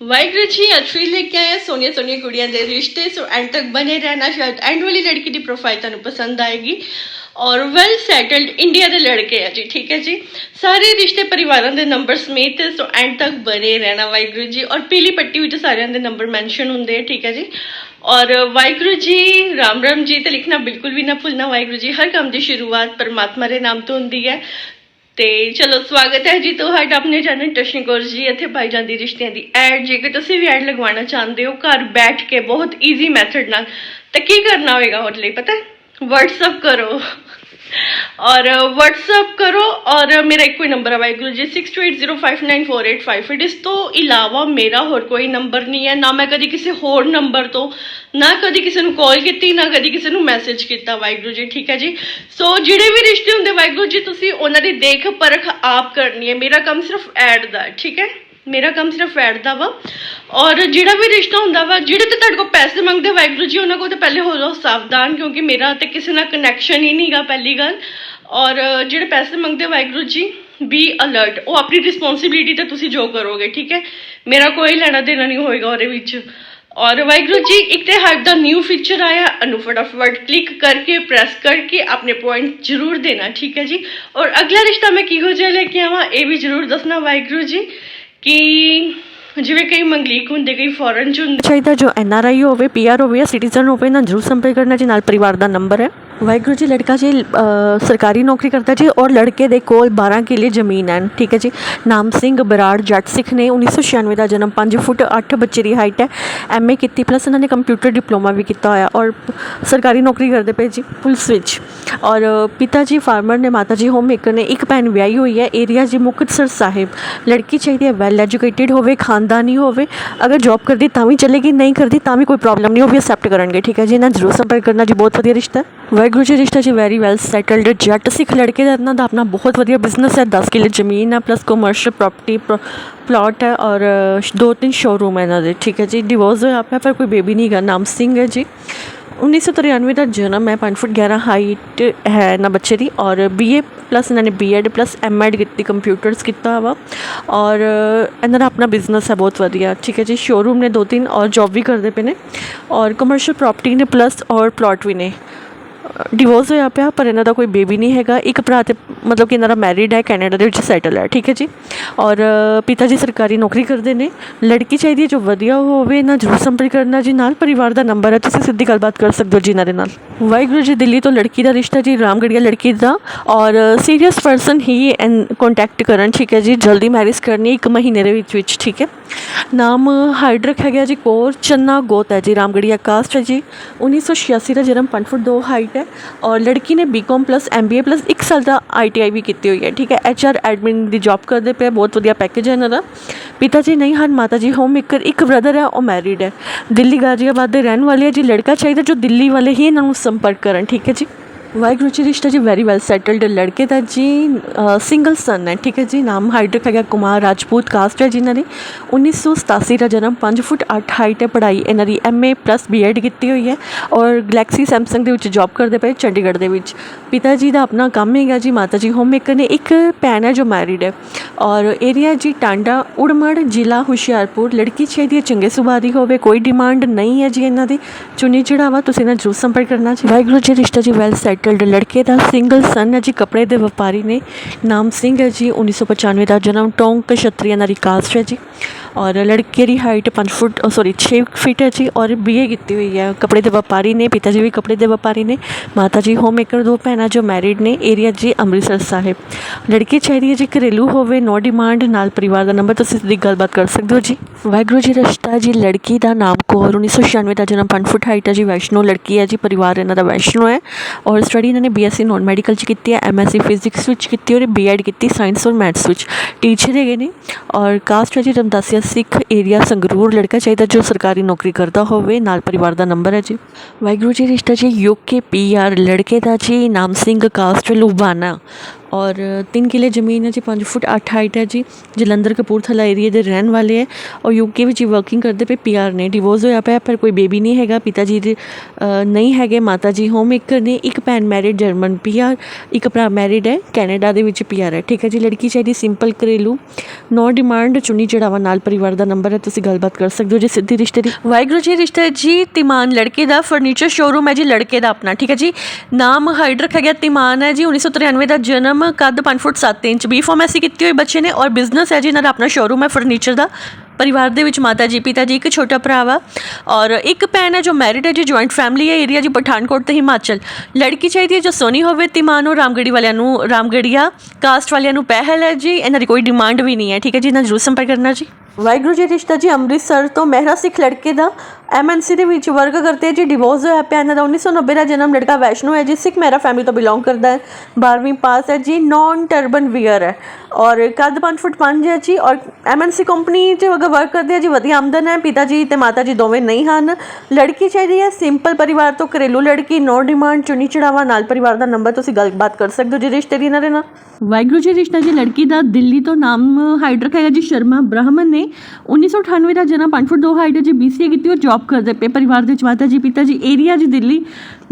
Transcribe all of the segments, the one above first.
ਵਾਹਿਗੁਰੂ ਜੀ ਅੱਜ ਫਿਰ ਲੈ ਕੇ ਆਏ ਹਾਂ ਸੋਹਣੀਆਂ ਕੁੜੀਆਂ ਦੇ ਰਿਸ਼ਤੇ ਸੋ ਐਂਡ ਤੱਕ ਬਨੇ ਰਹਿਣਾ ਸ਼ਾਇਦ ਐਂਡ ਵਾਲੀ ਲੜਕੀ ਦੀ ਪ੍ਰੋਫਾਈਲ ਤੁਹਾਨੂੰ ਪਸੰਦ ਆਏਗੀ ਔਰ ਵੈਲ ਸੈਟਲਡ ਇੰਡੀਆ ਦੇ ਲੜਕੇ ਆ ਜੀ ਠੀਕ ਹੈ ਜੀ ਸਾਰੇ ਰਿਸ਼ਤੇ ਪਰਿਵਾਰਾਂ ਦੇ ਨੰਬਰ ਸਮੇਤ ਸੋ ਐਂਡ ਤੱਕ ਬਨੇ ਰਹਿਣਾ ਵਾਹਿਗੁਰੂ ਜੀ ਔਰ ਪੀਲੀ ਪੱਟੀ ਵਿੱਚ ਸਾਰਿਆਂ ਦੇ ਨੰਬਰ ਮੈਂਸ਼ਨ ਹੁੰਦੇ ਆ ਠੀਕ ਹੈ ਜੀ ਔਰ ਵਾਹਿਗੁਰੂ ਜੀ ਰਾਮ ਰਾਮ ਜੀ ਤੇ ਲਿਖਣਾ ਬਿਲਕੁਲ ਵੀ ਨਾ ਭੁੱਲਣਾ ਵਾਹਿਗੁਰੂ ਜੀ ਹਰ ਕੰਮ ਦੀ ਸ਼ੁਰੂਆਤ ਪਰਮਾਤਮਾ ਦੇ ਨਾਮ ਤੋਂ ਹੁੰਦੀ ਹੈ ਤੇ ਚਲੋ, ਸਵਾਗਤ ਹੈ ਜੀ ਤੁਹਾਡਾ ਆਪਣੇ ਚੈਨਲ ਟਸ਼ਨੀ ਕੌਰ ਜੀ, ਇੱਥੇ ਪਾਈ ਜਾਂਦੀ ਰਿਸ਼ਤਿਆਂ ਦੀ ਐਡ। ਜੇਕਰ ਤੁਸੀਂ ਵੀ ਐਡ ਲਗਵਾਉਣਾ ਚਾਹੁੰਦੇ ਹੋ, ਘਰ ਬੈਠ ਕੇ ਬਹੁਤ ਈਜ਼ੀ ਮੈਥਡ ਨਾਲ, ਤਾਂ ਕੀ ਕਰਨਾ ਹੋਏਗਾ ਉਹਦੇ ਲਈ ਪਤਾ WhatsApp ਕਰੋ। ਔਰ WhatsApp ਕਰੋ ਔਰ ਮੇਰਾ ਇੱਕੋ ਹੀ ਨੰਬਰ ਹੈ ਵਾਹਿਗੁਰੂ ਜੀ 6280594858 ਇਸ ਤੋਂ ਇਲਾਵਾ ਮੇਰਾ ਹੋਰ ਕੋਈ ਨੰਬਰ ਨਹੀਂ ਹੈ ਨਾ ਮੈਂ ਕਦੀ ਕਿਸੇ ਹੋਰ ਨੰਬਰ ਤੋਂ ਨਾ ਕਦੀ ਕਿਸੇ ਨੂੰ ਕਾਲ ਕੀਤੀ ਨਾ ਕਦੀ ਕਿਸੇ ਨੂੰ ਮੈਸੇਜ ਕੀਤਾ ਵਾਹਿਗੁਰੂ ਜੀ ਠੀਕ ਹੈ ਜੀ ਸੋ ਜਿਹੜੇ ਵੀ ਰਿਸ਼ਤੇ ਹੁੰਦੇ ਵਾਹਿਗੁਰੂ ਜੀ ਤੁਸੀਂ ਉਹਨਾਂ ਦੀ ਦੇਖ ਪਰਖ ਆਪ ਕਰਨੀ ਹੈ ਮੇਰਾ ਕੰਮ ਸਿਰਫ ਐਡ ਦਾ ਠੀਕ ਹੈ ਮੇਰਾ ਕੰਮ ਸਿਰਫ ਐਡ ਦਾ ਵਾ ਔਰ ਜਿਹੜਾ ਵੀ ਰਿਸ਼ਤਾ ਹੁੰਦਾ ਵਾ ਜਿਹੜੇ ਤੇ ਤੁਹਾਡੇ ਕੋਲ ਪੈਸੇ ਮੰਗਦੇ ਵਾਹਿਗੁਰੂ ਜੀ ਉਹਨਾਂ ਕੋਲ ਤੇ ਪਹਿਲੇ ਹੋ ਜਾਓ ਸਾਵਧਾਨ ਕਿਉਂਕਿ ਮੇਰਾ ਤੇ ਕਿਸੇ ਨਾਲ ਕਨੈਕਸ਼ਨ ਹੀ ਨਹੀਂਗਾ ਪਹਿਲੀ ਗੱਲ ਔਰ ਜਿਹੜੇ ਪੈਸੇ ਮੰਗਦੇ ਵਾਹਿਗੁਰੂ ਜੀ ਬੀ ਅਲਰਟ ਉਹ ਆਪਣੀ ਰਿਸਪੌਂਸਿਬਿਲਿਟੀ ਤੇ ਤੁਸੀਂ ਜੋ ਕਰੋਗੇ ਠੀਕ ਹੈ ਮੇਰਾ ਕੋਈ ਲੈਣਾ ਦੇਣਾ ਨਹੀਂ ਹੋਏਗਾ ਉਹਦੇ ਵਿੱਚ ਔਰ ਵਾਹਿਗੁਰੂ ਜੀ ਇੱਕ ਤੇ ਹਾਈਪ ਦਾ ਨਿਊ ਫੀਚਰ ਆਇਆ ਅਨੂ ਫਟਾਫਟ ਕਲਿੱਕ ਕਰਕੇ ਪ੍ਰੈਸ ਕਰਕੇ ਆਪਣੇ ਪੁਆਇੰਟ ਜ਼ਰੂਰ ਦੇਣਾ ਠੀਕ ਹੈ ਜੀ ਔਰ ਅਗਲਾ ਰਿਸ਼ਤਾ ਮੈਂ ਕਿਹੋ ਜਿਹਾ ਲੈ ਕੇ ਆਵਾਂ ਇਹ ਵੀ ਜ਼ਰੂਰ ਦੱਸਣਾ ਵਾਹਿਗੁਰੂ ਜੀ ਕਿ ਜਿਵੇਂ ਕਈ ਮੰਗਲੀਕ ਹੁੰਦੇ, ਕਈ ਫੋਰਨ ਚ ਹੁੰਦੇ। ਚਾਹੀਦਾ ਜੋ ਐਨ ਆਰ ਆਈ ਹੋਵੇ ਪੀ ਆਰ ਹੋਵੇ ਜਾਂ ਸਿਟੀਜ਼ਨ ਹੋਵੇ ਨਾ ਜ਼ਰੂਰ ਸੰਪਰਕ ਕਰਨਾ ਜੀ, ਨਾਲ ਪਰਿਵਾਰ ਦਾ ਨੰਬਰ ਹੈ। ਵਾਹਿਗੁਰੂ ਜੀ ਲੜਕਾ ਜੀ ਅ, ਸਰਕਾਰੀ ਨੌਕਰੀ ਕਰਦਾ ਜੀ ਔਰ ਲੜਕੇ ਦੇ ਕੋਲ 12 ਕਿੱਲੇ ਜ਼ਮੀਨ ਹੈ ਠੀਕ ਹੈ ਜੀ ਨਾਮ ਸਿੰਘ ਬਰਾੜ ਜੱਟ ਸਿੱਖ ਨੇ 1996 ਦਾ ਜਨਮ 5 ਫੁੱਟ 8 ਬੱਚੇ ਦੀ ਹਾਈਟ ਹੈ ਐਮਏ ਕੀਤੀ ਪਲੱਸ ਇਹਨਾਂ ਨੇ ਕੰਪਿਊਟਰ ਡਿਪਲੋਮਾ ਵੀ ਕੀਤਾ ਹੋਇਆ ਔਰ ਸਰਕਾਰੀ ਨੌਕਰੀ ਕਰਦੇ ਪਏ ਜੀ ਪੁਲਿਸ ਵਿੱਚ ਔਰ ਪਿਤਾ ਜੀ ਫਾਰਮਰ ਨੇ ਮਾਤਾ ਜੀ ਹੋਮ ਮੇਕਰ ਨੇ ਇੱਕ ਭੈਣ ਵਿਆਹੀ ਹੋਈ ਹੈ ਏਰੀਆ ਜੀ ਮੁਕਤਸਰ ਸਾਹਿਬ ਲੜਕੀ ਚਾਹੀਦੀ ਹੈ ਵੈਲ ਐਜੂਕੇਟਿਡ ਹੋਵੇ ਖਾਨਦਾਨੀ ਹੋਵੇ ਅਗਰ ਜੌਬ ਕਰਦੀ ਤਾਂ ਵੀ ਚੱਲੇਗੀ ਨਹੀਂ ਕਰਦੀ ਤਾਂ ਵੀ ਕੋਈ ਪ੍ਰੋਬਲਮ ਨਹੀਂ ਉਹ ਵੀ ਅਸੈਪਟ ਕਰਨਗੇ ਠੀਕ ਹੈ ਜੀ ਇਹਨਾਂ ਜ਼ਰੂਰ ਸੰਪਰਕ ਕਰਨਾ ਜੀ ਬਹੁਤ ਵਧੀਆ ਰਿਸ਼ਤਾ ਹੈ। ਵਾਹਿਗੁਰੂ ਜੀ, ਰਿਸ਼ਤਾ ਜੀ ਵੈਰੀ ਵੈਲ ਸੈਟਲਡ ਜੱਟ ਸਿੱਖ ਲੜਕੇ ਦਾ ਇਹਨਾਂ ਦਾ ਆਪਣਾ ਬਹੁਤ ਵਧੀਆ ਬਿਜ਼ਨਸ ਹੈ। 10 ਕਿੱਲੇ ਜ਼ਮੀਨ ਹੈ ਪਲੱਸ ਕਮਰਸ਼ੀਅਲ ਪ੍ਰਾਪਰਟੀ ਪਲਾਟ ਹੈ ਔਰ ਦੋ ਤਿੰਨ ਸ਼ੋਰੂਮ ਹੈ ਇਹਨਾਂ ਦੇ। ਠੀਕ ਹੈ ਜੀ ਡਿਵੋਰਸ ਹੋਇਆ ਪਿਆ, ਪਰ ਕੋਈ ਬੇਬੀ ਨਹੀਂ ਗਾ ਨਾਮ ਸਿੰਘ ਹੈ ਜੀ। 1993 ਦਾ ਜਨਮ ਹੈ 5 ਫੁੱਟ 11 ਹਾਈਟ ਹੈ ਇਹਨਾਂ ਬੱਚੇ ਦੀ ਔਰ ਬੀਏ ਪਲੱਸ ਇਹਨਾਂ ਨੇ ਬੀਐਡ ਪਲੱਸ ਐਮਐਡ ਕੀਤੀ ਕੰਪਿਊਟਰਸ ਕੀਤਾ ਵਾ। ਔਰ ਇਹਨਾਂ ਦਾ ਆਪਣਾ ਬਿਜ਼ਨਸ ਹੈ, ਬਹੁਤ ਵਧੀਆ। ਠੀਕ ਹੈ ਜੀ ਸ਼ੋਰੂਮ ਨੇ ਦੋ ਤਿੰਨ ਔਰ ਜੌਬ ਵੀ ਕਰਦੇ ਪਏ ਨੇ। ਔਰ ਕਮਰਸ਼ੀਅਲ ਪ੍ਰਾਪਰਟੀ ਨੇ ਪਲੱਸ ਔਰ ਪਲਾਟ ਵੀ ਨੇ। ਡਿਵੋਰਸ ਹੋਇਆ ਪਿਆ, ਪਰ ਇਹਨਾਂ ਦਾ ਕੋਈ ਬੇਬੀ ਨਹੀਂ ਹੈਗਾ। ਇੱਕ ਭਰਾ ਤੇ ਮਤਲਬ ਕਿ ਇਹਨਾਂ ਦਾ ਮੈਰਿਡ ਹੈ ਕੈਨੇਡਾ ਦੇ ਵਿੱਚ ਸੈਟਲ ਹੈ, ਠੀਕ ਹੈ ਜੀ? ਔਰ ਪਿਤਾ ਜੀ ਸਰਕਾਰੀ ਨੌਕਰੀ ਕਰਦੇ ਨੇ। ਲੜਕੀ ਚਾਹੀਦੀ ਹੈ ਜੋ ਵਧੀਆ ਹੋਵੇ ਨਾ ਜ਼ਰੂਰ ਸੰਪਰਕ ਕਰਨਾ ਜੀ ਨਾਲ। ਪਰਿਵਾਰ ਦਾ ਨੰਬਰ ਹੈ, ਤੁਸੀਂ ਸਿੱਧੀ ਗੱਲਬਾਤ ਕਰ ਸਕਦੇ ਹੋ ਜੀ ਇਹਨਾਂ ਦੇ ਨਾਲ। ਵਾਹਿਗੁਰੂ ਜੀ, ਦਿੱਲੀ ਤੋਂ ਲੜਕੀ ਦਾ ਰਿਸ਼ਤਾ ਜੀ, ਰਾਮਗੜੀਆ ਲੜਕੀ ਦਾ। ਔਰ ਸੀਰੀਅਸ ਪਰਸਨ ਹੀ ਐਨ ਕੰਟੈਕਟ ਕਰਨ, ਠੀਕ ਹੈ ਜੀ? ਜਲਦੀ ਮੈਰਿਜ ਕਰਨੀ ਇੱਕ ਮਹੀਨੇ ਦੇ ਵਿੱਚ ਵਿੱਚ, ਠੀਕ ਹੈ? ਨਾਮ ਹਾਈਡ ਰੱਖਿਆ ਗਿਆ ਜੀ, ਕੋਰ ਚੰਨਾ ਗੋਤ ਹੈ ਜੀ, ਰਾਮਗੜੀਆ ਕਾਸਟ ਹੈ ਜੀ। 1986 ਦਾ ਜਨਮ 5 ਫੁੱਟ 2 ਹਾਈਟ ਹੈ। ਔਰ ਲੜਕੀ ਨੇ ਬੀਕਾਮ ਪਲੱਸ ਐਮਬੀਏ ਪਲੱਸ 1 ਸਾਲ ਦਾ ਆਈਟੀਆਈ ਵੀ ਕੀਤੀ ਹੋਈ ਹੈ, ਠੀਕ ਹੈ? ਐਚਆਰ ਐਡਮਿਨ ਦੀ ਜੌਬ ਕਰਦੇ ਪਏ ਬਹੁਤ ਵਧੀਆ ਪੈਕੇਜ ਹੈ ਇਹਨਾਂ ਦਾ। ਪਿਤਾ ਜੀ ਨਹੀਂ ਹਨ ਮਾਤਾ ਜੀ ਹੋਮ ਮੇਕਰ ਇੱਕ ਬ੍ਰਦਰ ਹੈ, ਉਹ ਮੈਰਿਡ ਹੈ। ਦਿੱਲੀ ਗਾਜ਼ੀਆਬਾਦ ਦੇ ਰਹਿਣ ਵਾਲੇ ਹੈ ਜੀ, ਲੜਕਾ ਚਾਹੀਦਾ ਜੋ ਦਿੱਲੀ ਵਾਲੇ ਹੀ ਇਹਨਾਂ ਨੂੰ ਸੰਪਰਕ ਕਰਨ, ਠੀਕ ਹੈ ਜੀ? ਵਾਹਿਗੁਰੂ ਜੀ ਰਿਸ਼ਤਾ ਜੀ ਵੈਰੀ ਵੈਲ ਸੈਟਲਡ ਲੜਕੇ ਦਾ ਜੀ ਸਿੰਗਲ ਸਨ ਹੈ, ਠੀਕ ਹੈ ਜੀ, ਨਾਮ ਹਾਈਟ ਰੱਖਿਆ ਗਿਆ ਕੁਮਾਰ ਰਾਜਪੂਤ ਕਾਸਟ ਹੈ ਜਿਨ੍ਹਾਂ ਨੇ 1987 ਦਾ ਜਨਮ 5 ਫੁੱਟ 8 ਹਾਈਟ ਹੈ, ਪੜ੍ਹਾਈ ਇਹਨਾਂ ਦੀ ਐਮਏ ਪਲੱਸ ਬੀਐਡ ਕੀਤੀ ਹੋਈ ਹੈ ਔਰ ਗਲੈਕਸੀ ਸੈਮਸੰਗ ਦੇ ਵਿੱਚ ਜੌਬ ਕਰਦੇ ਪਏ ਚੰਡੀਗੜ੍ਹ ਦੇ ਵਿੱਚ। ਪਿਤਾ ਜੀ ਦਾ ਆਪਣਾ ਕੰਮ ਹੈਗਾ ਜੀ, ਮਾਤਾ ਜੀ ਹੋਮ ਮੇਕਰ ਨੇ ਇੱਕ ਭੈਣ ਹੈ ਜੋ ਮੈਰਿਡ ਹੈ ਔਰ ਏਰੀਆ ਜੀ ਟਾਂਡਾ, ਉੜਮੜ ਜ਼ਿਲ੍ਹਾ ਹੁਸ਼ਿਆਰਪੁਰ। ਲੜਕੀ ਚਾਹੀਦੀ ਹੈ ਚੰਗੇ ਸੁਭਾਅ ਦੀ ਹੋਵੇ, ਕੋਈ ਡਿਮਾਂਡ ਨਹੀਂ ਹੈ ਜੀ ਇਹਨਾਂ ਦੀ। ਚੁਣੀ ਚੜਾਵਾ ਤੁਸੀਂ ਨਾ ਜ਼ਰੂਰ ਸੰਪਰਕ ਕਰਨਾ ਜੀ। ਵਾਹਿਗੁਰੂ ਜੀ ਰਿਸ਼ਤਾ ਜੀ ਵੈਲ ਸੈਟਲਡ ਲੜਕੇ ਦਾ ਸਿੰਗਲ ਸਨ ਹੈ ਜੀ, ਕੱਪੜੇ ਦੇ ਵਪਾਰੀ ਨੇ। ਨਾਮ ਸਿੰਘ ਹੈ ਜੀ 1995 ਦਾ ਜਨਮ ਟੋਂਗ ਕਸ਼ਤਰੀਆ ਨਾਰੀ ਕਾਸਟ ਹੈ ਜੀ। ਔਰ ਲੜਕੇ ਦੀ ਹਾਈਟ 5 ਫੁੱਟ ਸੌਰੀ 6 ਫੀਟ ਹੈ ਜੀ ਔਰ ਬੀਏ ਕੀਤੀ ਹੋਈ ਹੈ। ਕੱਪੜੇ ਦੇ ਵਪਾਰੀ ਨੇ ਪਿਤਾ ਜੀ ਵੀ ਕੱਪੜੇ ਦੇ ਵਪਾਰੀ ਨੇ। ਮਾਤਾ ਜੀ ਹੋਮ ਮੇਕਰ ਦੋ ਭੈਣਾਂ ਜੋ ਮੈਰਿਡ ਨੇ ਏਰੀਆ ਜੀ ਅੰਮ੍ਰਿਤਸਰ ਸਾਹਿਬ। ਲੜਕੀ ਚਾਹੀਦੀ ਹੈ ਜੀ ਘਰੇਲੂ ਹੋਵੇ ਨੋ ਡਿਮਾਂਡ ਨਾਲ ਪਰਿਵਾਰ ਦਾ ਨੰਬਰ ਤੁਸੀਂ ਸਿੱਧੀ ਗੱਲਬਾਤ ਕਰ ਸਕਦੇ ਹੋ ਜੀ। ਵਾਹਿਗੁਰੂ ਜੀ ਰਸ਼ਤਾ ਜੀ, ਲੜਕੀ ਦਾ ਨਾਮ ਕੌਰ 1996 ਦਾ ਜਨਮ 5 ਫੁੱਟ ਹਾਈਟ ਹੈ ਜੀ, ਵੈਸ਼ਨੋ, ਲੜਕੀ ਹੈ ਜੀ, ਪਰਿਵਾਰ ਇਹਨਾਂ ਦਾ ਵੈਸ਼ਨੋ ਹੈ। ਔਰ ਸਟੱਡੀ ਇਹਨਾਂ ਨੇ ਬੀਐਸਸੀ ਨੋਨ ਮੈਡੀਕਲ ਚ ਕੀਤੀ ਹੈ ਐਮਐਸਸੀ ਫਿਜ਼ਿਕਸ ਵਿੱਚ ਕੀਤੀ ਔਰ ਬੀਐਡ ਕੀਤੀ ਸਾਇੰਸ ਔਰ ਮੈਥਸ ਵਿੱਚ। ਟੀਚਰ ਹੈਗੇ ਨੇ ਔਰ ਕਾਸਟ ਹੈ ਜੀ ਰਮਦਾਸੀਆ ਸਿੱਖ ਏਰੀਆ ਸੰਗਰੂਰ ਲੜਕਾ ਚਾਹੀਦਾ ਜੋ ਸਰਕਾਰੀ ਨੌਕਰੀ ਕਰਦਾ ਹੋਵੇ, ਨਾਲ ਪਰਿਵਾਰ ਦਾ ਨੰਬਰ ਹੈ ਜੀ। ਵਾਹਿਗੁਰੂ ਜੀ, ਰਿਸ਼ਤਾ ਜੀ ਯੂਕੇ ਪੀਆਰ ਲੜਕੇ ਦਾ ਜੀ, ਨਾਮ ਸਿੰਘ ਕਾਸਟ ਲੁਬਾਨਾ ਔਰ 3 ਕਿਲੇ ਜ਼ਮੀਨ ਹੈ ਜੀ 5 ਫੁੱਟ 8 ਹਾਈਟ ਹੈ ਜੀ, ਜਲੰਧਰ ਕਪੂਰਥਲਾ ਏਰੀਆ ਦੇ ਰਹਿਣ ਵਾਲੇ ਹੈ ਔਰ ਯੂਕੇ ਵਿੱਚ ਵਰਕਿੰਗ ਕਰਦੇ ਪਏ ਪੀਆਰ ਨੇ ਡਿਵੋਰਸ ਹੋਇਆ ਪਿਆ, ਪਰ ਕੋਈ ਬੇਬੀ ਨਹੀਂ ਹੈਗਾ ਪਿਤਾ ਜੀ ਦੇ ਨਹੀਂ ਹੈਗੇ ਮਾਤਾ ਜੀ ਹੋਮ ਮੇਕਰ ਨੇ, ਇੱਕ ਭੈਣ ਮੈਰਿਡ ਜਰਮਨ ਪੀਆਰ ਇੱਕ ਭਰਾ ਮੈਰਿਡ ਹੈ, ਕੈਨੇਡਾ ਦੇ ਵਿੱਚ ਪੀਆਰ ਹੈ। ਠੀਕ ਹੈ ਜੀ, ਲੜਕੀ ਚਾਹੀਦੀ ਸਿੰਪਲ ਘਰੇਲੂ ਨੋ ਡਿਮਾਂਡ ਚੁੰਨੀ ਚੜਾਵਾ ਨਾਲ ਪਰਿਵਾਰ ਦਾ ਨੰਬਰ ਹੈ, ਤੁਸੀਂ ਗੱਲਬਾਤ ਕਰ ਸਕਦੇ ਹੋ ਜੀ, ਸਿੱਧੀ ਰਿਸ਼ਤੇ ਦੀ। ਵਾਹਿਗੁਰੂ ਜੀ, ਰਿਸ਼ਤੇ ਜੀ, ਤਿਮਾਨ ਲੜਕੇ ਦਾ ਫਰਨੀਚਰ ਸ਼ੋਰੂਮ ਹੈ ਜੀ, ਲੜਕੇ ਦਾ ਆਪਣਾ, ਠੀਕ ਹੈ ਜੀ। ਨਾਮ ਹਾਈਡ ਰੱਖਿਆ ਗਿਆ ਤਿਮਾਨ ਹੈ ਜੀ 1993 ਦਾ ਜਨਮ ਕੱਦ 5 ਫੁੱਟ 7 ਇੰਚ ਬੀ ਫਾਰਮੇਸੀ ਕੀਤੀ ਹੋਈ ਬੱਚੇ ਨੇ ਔਰ ਬਿਜ਼ਨਸ ਹੈ ਜੀ ਇਹਨਾਂ ਦਾ ਆਪਣਾ ਸ਼ੋਰੂਮ ਹੈ ਫਰਨੀਚਰ ਦਾ। ਪਰਿਵਾਰ ਦੇ ਵਿੱਚ ਮਾਤਾ ਜੀ, ਪਿਤਾ ਜੀ, ਇੱਕ ਛੋਟਾ ਭਰਾ ਵਾ ਔਰ ਇੱਕ ਭੈਣ ਹੈ ਜੋ ਮੈਰਿਡ ਹੈ ਜੀ ਜੁਆਇੰਟ ਫੈਮਿਲੀ ਹੈ ਏਰੀਆ ਜੀ ਪਠਾਨਕੋਟ ਤੇ ਹਿਮਾਚਲ। ਲੜਕੀ ਚਾਹੀਦੀ ਹੈ ਜੋ ਸੋਨੀ ਹੋਵੇ, ਤਿਮਾਨੋ ਰਾਮਗੜੀ ਵਾਲਿਆਂ ਨੂੰ ਰਾਮਗੜੀਆ ਕਾਸਟ ਵਾਲਿਆਂ ਨੂੰ ਪਹਿਲ ਹੈ ਜੀ, ਇਹਨਾਂ ਦੀ ਕੋਈ ਡਿਮਾਂਡ ਵੀ ਨਹੀਂ ਹੈ। ਠੀਕ ਹੈ ਜੀ, ਇਹਨਾਂ ਜ਼ਰੂਰ ਸੰਪਰਕ ਕਰਨਾ ਜੀ। ਵਾਹਿਗੁਰੂ ਜੀ ਰਿਸ਼ਤਾ ਜੀ, ਅੰਮ੍ਰਿਤਸਰ ਤੋਂ ਮਹਿਰਾ ਸਿੱਖ ਲੜਕੇ ਦਾ ਐਮਐਨਸੀ ਦੇ ਵਿੱਚ ਵਰਕ ਕਰਦੇ ਹੈ ਜੀ ਡਿਵੋਰਸ ਹੋਇਆ ਪਿਆ ਇਹਨਾਂ ਦਾ 1990 ਦਾ ਜਨਮ, ਲੜਕਾ ਵੈਸ਼ਨੂ ਹੈ ਜੀ, ਸਿੱਖ ਮਹਿਰਾ ਫੈਮਿਲੀ ਤੋਂ ਬਿਲੋਂਗ ਕਰਦਾ ਹੈ 12ਵੀਂ ਪਾਸ ਹੈ ਜੀ ਨਾਨ ਟਰਬਨ ਵੀਅਰ ਹੈ ਔਰ ਕੱਦ 5 ਫੁੱਟ 5 ਹੈ ਜੀ ਔਰ ਐਮਐਨਸੀ ਕੰਪਨੀ 'ਚ ਅਗਰ ਵਰਕ ਕਰਦੇ ਹੈ ਜੀ, ਵਧੀਆ ਆਮਦਨ ਹੈ, ਪਿਤਾ ਜੀ ਤੇ ਮਾਤਾ ਜੀ ਦੋਵੇਂ ਨਹੀਂ ਹਨ, ਲੜਕੀ ਚਾਹੀਦੀ ਹੈ ਸਿੰਪਲ ਪਰਿਵਾਰ ਤੋਂ ਘਰੇਲੂ ਲੜਕੀ ਨੋ ਡਿਮਾਂਡ ਚੁਣੀ ਚੜਾਵਾ, ਨਾਲ ਪਰਿਵਾਰ ਦਾ ਨੰਬਰ ਤੁਸੀਂ ਗੱਲਬਾਤ ਕਰ ਸਕਦੇ ਹੋ ਜੀ, ਰਿਸ਼ਤੇ ਦੀ ਇਹਨਾਂ ਦੇ ਨਾਲ। ਵਾਹਿਗੁਰੂ ਜੀ, ਰਿਸ਼ਤਾ ਜੀ, ਲੜਕੀ ਦਾ ਦਿੱਲੀ ਤੋਂ ਨਾਮ ਹਾਈਡ ਰੱਖਿਆ ਜੀ, ਸ਼ਰਮਾ ਬ੍ਰਾਹਮਣ ਨੇ 1998 ਦਾ ਜਨਮ 5 ਫੁੱਟ 2 ਹਾਈਟ ਹੈ ਜੀ ਬੀਸੀਏ ਕੀਤੀ, ਉਹ ਜੌਬ ਕਰਦੇ ਪਏ, ਪਰਿਵਾਰ ਦੇ ਵਿੱਚ ਮਾਤਾ ਜੀ, ਪਿਤਾ ਜੀ ਏਰੀਆ ਜੀ ਦਿੱਲੀ।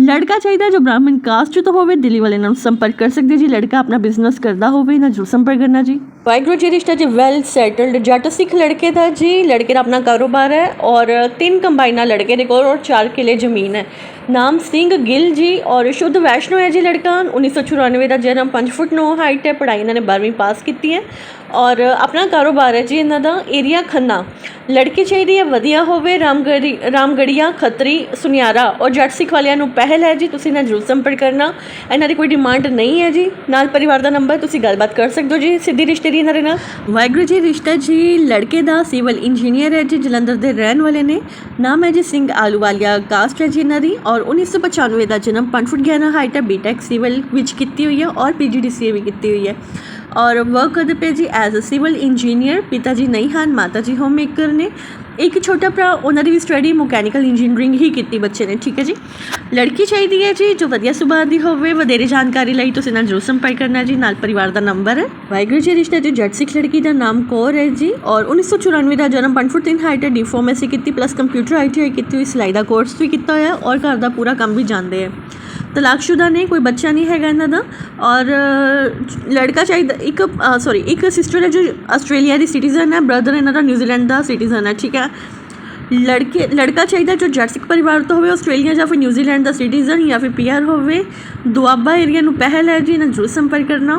ਲੜਕਾ ਚਾਹੀਦਾ ਜੋ ਬ੍ਰਾਹਮਣ ਕਾਸਟ 'ਚ ਤੋਂ ਹੋਵੇ, ਦਿੱਲੀ ਵਾਲੇ ਨਾਲ ਸੰਪਰਕ ਕਰ ਸਕਦੇ ਜੀ। ਲੜਕਾ ਆਪਣਾ ਬਿਜ਼ਨਸ ਕਰਦਾ ਹੋਵੇ, ਨਾ ਜ਼ਰੂਰ ਸੰਪਰਕ ਕਰਨਾ ਜੀ। ਵਾਹਿਗੁਰੂ ਜੀ ਰਿਸ਼ਤਾ ਜੀ ਵੈਲ ਸੈਟਲਡ ਜੱਟ ਸਿੱਖ ਲੜਕੇ ਦਾ ਜੀ। ਲੜਕੇ ਦਾ ਆਪਣਾ ਕਾਰੋਬਾਰ ਹੈ ਔਰ ਤਿੰਨ ਕੰਬਾਈਨਾਂ ਲੜਕੇ ਦੇ ਕੋਲ ਔਰ ਚਾਰ ਕਿਲੇ ਜ਼ਮੀਨ ਹੈ। ਨਾਮ ਸਿੰਘ ਗਿੱਲ ਜੀ ਔਰ ਸ਼ੁੱਧ ਵੈਸ਼ਨੋ ਹੈ ਜੀ ਲੜਕਾ। 1994 ਦਾ ਜਨਮ 5 ਫੁੱਟ 9 ਹਾਈਟ ਹੈ, ਪੜ੍ਹਾਈ ਇਹਨਾਂ ਨੇ 12ਵੀਂ ਪਾਸ ਕੀਤੀ ਹੈ। ਔਰ ਆਪਣਾ ਕਾਰੋਬਾਰ ਹੈ ਜੀ ਇਹਨਾਂ ਦਾ ਏਰੀਆ ਖੰਨਾ। ਲੜਕੀ ਚਾਹੀਦੀ ਹੈ, ਵਧੀਆ ਹੋਵੇ, ਰਾਮਗੜੀ, ਰਾਮਗੜੀਆ, ਖੱਤਰੀ, ਸੁਨਿਆਰਾ ਔਰ ਜੱਟ ਸਿੱਖ ਵਾਲਿਆਂ ਨੂੰ ਪਹਿਲ ਹੈ ਜੀ, ਤੁਸੀਂ ਨਾ ਜ਼ਰੂਰ ਸੰਪਰਕ ਕਰਨਾ। ਇਹਨਾਂ ਦੀ ਕੋਈ ਡਿਮਾਂਡ ਨਹੀਂ ਹੈ ਜੀ। ਨਾਲ ਪਰਿਵਾਰ ਦਾ ਨੰਬਰ ਤੁਸੀਂ ਗੱਲਬਾਤ ਕਰ ਸਕਦੇ ਹੋ ਜੀ। ਸਿੱਧੀ ਰਿਸ਼ਤੇ ਦੀ ਇਹਨਾਂ ਦੇ ਨਾਲ। ਵਾਹਿਗੁਰੂ ਜੀ, ਰਿਸ਼ਤਾ ਜੀ, ਲੜਕੇ ਦਾ ਸਿਵਲ ਇੰਜੀਨੀਅਰ ਹੈ ਜੀ, ਜਲੰਧਰ ਦੇ ਰਹਿਣ ਵਾਲੇ ਨੇ। ਨਾਮ ਹੈ ਜੀ ਸਿੰਘ ਆਲੂਵਾਲੀਆ ਕਾਸਟ ਹੈ ਜੀ ਇਹਨਾਂ ਦੀ ਔਰ 1995 ਦਾ ਜਨਮ 5 ਫੁੱਟ 11 ਹਾਈਟ ਹੈ ਬੀਟੈਕ ਸਿਵਲ ਵਿੱਚ ਕੀਤੀ ਹੋਈ ਹੈ ਔਰ ਪੀਜੀਡੀਸੀਏ ਵੀ ਕੀਤੀ ਹੋਈ ਹੈ। ਔਰ ਵਰਕ ਕਰਦੇ ਪਏ ਜੀ ਐਜ਼ ਅ ਸਿਵਲ ਇੰਜੀਨੀਅਰ ਪਿਤਾ ਜੀ ਨਹੀਂ ਹਨ ਮਾਤਾ ਜੀ ਹੋਮ ਮੇਕਰ ਨੇ। ਇੱਕ ਛੋਟਾ ਭਰਾ, ਉਹਨਾਂ ਦੀ ਵੀ ਸਟੱਡੀ ਮਕੈਨੀਕਲ ਇੰਜੀਨੀਅਰਿੰਗ ਹੀ ਕੀਤੀ ਬੱਚੇ ਨੇ, ਠੀਕ ਹੈ ਜੀ? ਲੜਕੀ ਚਾਹੀਦੀ ਹੈ ਜੀ, ਜੋ ਵਧੀਆ ਸੁਭਾਅ ਦੀ ਹੋਵੇ, ਵਧੇਰੇ ਜਾਣਕਾਰੀ ਲਈ ਤੁਸੀਂ ਨਾਲ ਜ਼ਰੂਰ ਸੰਪਰਕ ਕਰਨਾ ਜੀ, ਨਾਲ ਪਰਿਵਾਰ ਦਾ ਨੰਬਰ ਹੈ। ਵਾਹਿਗੁਰੂ ਜੀ, ਰਿਸ਼ਤੇ ਜੀ ਜੱਟ ਸਿੱਖ ਲੜਕੀ ਦਾ ਨਾਮ ਕੌਰ ਹੈ ਜੀ, ਔਰ 1994 ਦਾ ਜਨਮ 5 ਫੁੱਟ 3 ਹਾਈਟ ਹੈ ਡੀ ਕੀਤੀ ਪਲੱਸ ਕੰਪਿਊਟਰ ਆਈਟੀਆਈ ਕੀਤੀ ਹੋਈ, ਸਿਲਾਈ ਦਾ ਕੋਰਸ ਵੀ ਕੀਤਾ ਹੋਇਆ, ਔਰ ਘਰ ਦਾ ਪੂਰਾ ਕੰਮ ਵੀ ਜਾਣਦੇ ਹੈ। ਤਲਾਕਸ਼ੁਦਾ ਨੇ ਕੋਈ ਬੱਚਾ ਨਹੀਂ ਹੈਗਾ ਇਹਨਾਂ ਦਾ ਔਰ ਲੜਕਾ ਚਾਹੀਦਾ ਇੱਕ ਸੌਰੀ ਇੱਕ ਸਿਸਟਰ ਹੈ ਜੋ ਆਸਟ੍ਰੇਲੀਆ ਦੀ ਸਿਟੀਜ਼ਨ ਹੈ ਬ੍ਰਦਰ ਇਹਨਾਂ ਦਾ ਨਿਊਜ਼ੀਲੈਂਡ ਦਾ ਸਿਟੀਜ਼ਨ ਹੈ ਠੀਕ ਹੈ ਲੜਕੇ ਲੜਕਾ ਚਾਹੀਦਾ ਜੋ ਜੱਟ ਪਰਿਵਾਰ ਤੋਂ ਹੋਵੇ ਆਸਟ੍ਰੇਲੀਆ ਜਾਂ ਫਿਰ ਨਿਊਜ਼ੀਲੈਂਡ ਦਾ ਸਿਟੀਜ਼ਨ ਜਾਂ ਫਿਰ ਪੀਆਰ ਹੋਵੇ ਦੁਆਬਾ ਏਰੀਆ ਨੂੰ ਪਹਿਲ ਹੈ ਜੀ ਇਹਨਾਂ ਨੂੰ ਜ਼ਰੂਰ ਸੰਪਰਕ ਕਰਨਾ